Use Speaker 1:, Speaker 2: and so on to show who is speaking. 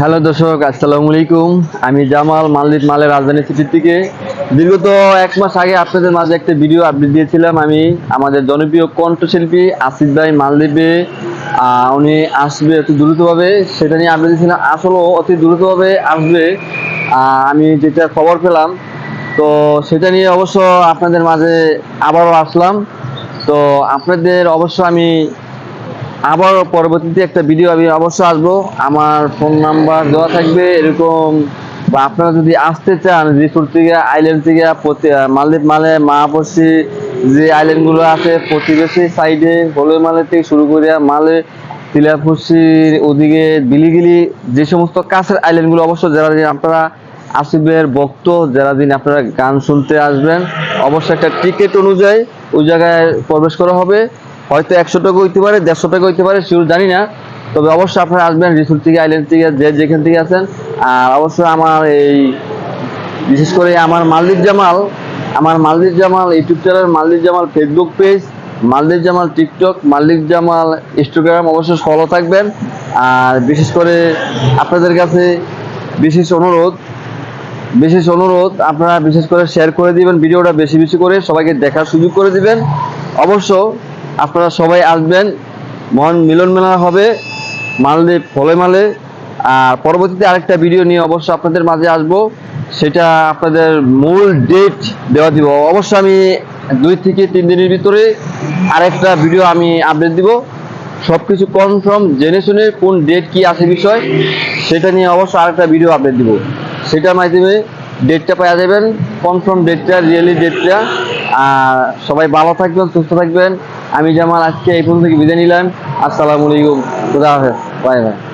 Speaker 1: Hello দর্শক, আসসালামু আলাইকুম। আমি জামাল, মালদ্বীপ মালের রাজধানী সিটির থেকে। বিগত এক মাস আগে আপনাদের মাঝে একটা ভিডিও আপডেট দিয়েছিলাম আমি, আমাদের জনপ্রিয় কণ্ঠশিল্পী আসিফ ভাই মালদ্বীপে। উনি আসবে অতি দ্রুতভাবে, সেটা নিয়ে আপডেট দিয়েছিলাম, আসলেও অতি দ্রুতভাবে আসবে। আমি যেটা খবর পেলাম, তো সেটা নিয়ে অবশ্য আপনাদের মাঝে আবারও আসলাম। তো আপনাদের অবশ্য আমি আবার পরবর্তীতে একটা ভিডিও আমি অবশ্যই আসব। আমার ফোন নাম্বার দেওয়া থাকবে। এরকম বা আপনারা যদি আসতে চান, রিসোর্ট থেকে আইল্যান্ড থেকে মালদ্বীপ মালে মাহাপসি যে আইল্যান্ডগুলো আছে, প্রতিবেশী সাইডে হলে মালে থেকে শুরু করে মালে তিলাফুসির ওদিকে বিলিগিলি যে সমস্ত কাছের আইল্যান্ডগুলো অবশ্য যারা দিন আপনারা আসিফের ভক্ত, যারা দিন আপনারা গান শুনতে আসবেন, অবশ্যই একটা টিকিট অনুযায়ী ওই জায়গায় প্রবেশ করা হবে। হয়তো একশো টাকা হইতে পারে, দেড়শো টাকা হইতে পারে শিওর জানি না। তবে অবশ্যই আপনারা আসবেন রিসোর্ট থেকে আইল্যান্ড থেকে, যে যেখান থেকে আছেন। আর অবশ্যই আমার এই, বিশেষ করে আমার মালদ্বীপ জামাল, আমার Maldwip Jamal YouTube channel Maldwip Jamal Facebook page Maldwip Jamal TikTok Maldwip Jamal Instagram অবশ্যই ফলো থাকবেন। আর বিশেষ করে আপনাদের কাছে বিশেষ অনুরোধ বিশেষ অনুরোধ, আপনারা বিশেষ করে শেয়ার করে দিবেন, ভিডিওটা বেশি বেশি করে সবাইকে দেখার সুযোগ করে দিবেন। অবশ্য আপনারা সবাই আসবেন। মহান মিলন মেলা হবে মালদ্বীপ ফলে মালে। আর পরবর্তীতে আরেকটা ভিডিও নিয়ে অবশ্য আপনাদের মাঝে আসব। সেটা আপনাদের মূল ডেট দেওয়া দিব। অবশ্য আমি দুই থেকে তিন দিনের ভিতরে আরেকটা ভিডিও আমি আপডেট দিব। সব কিছু কনফার্ম জেনে শুনে কোন ডেট কি আছে বিষয়, সেটা নিয়ে অবশ্য আরেকটা ভিডিও আপডেট দিব। সেটার মাধ্যমে ডেটটা পাওয়া যাবেন। কনফার্ম ডেটটা রিয়েলি ডেটটা আর সবাই ভালো থাকবেন, সুস্থ থাকবেন। আমি জামাল আজকে এই পর্যন্ত বিদায় নিলাম। আসসালামু আলাইকুম। খুদা হাফেজ। Bye bye.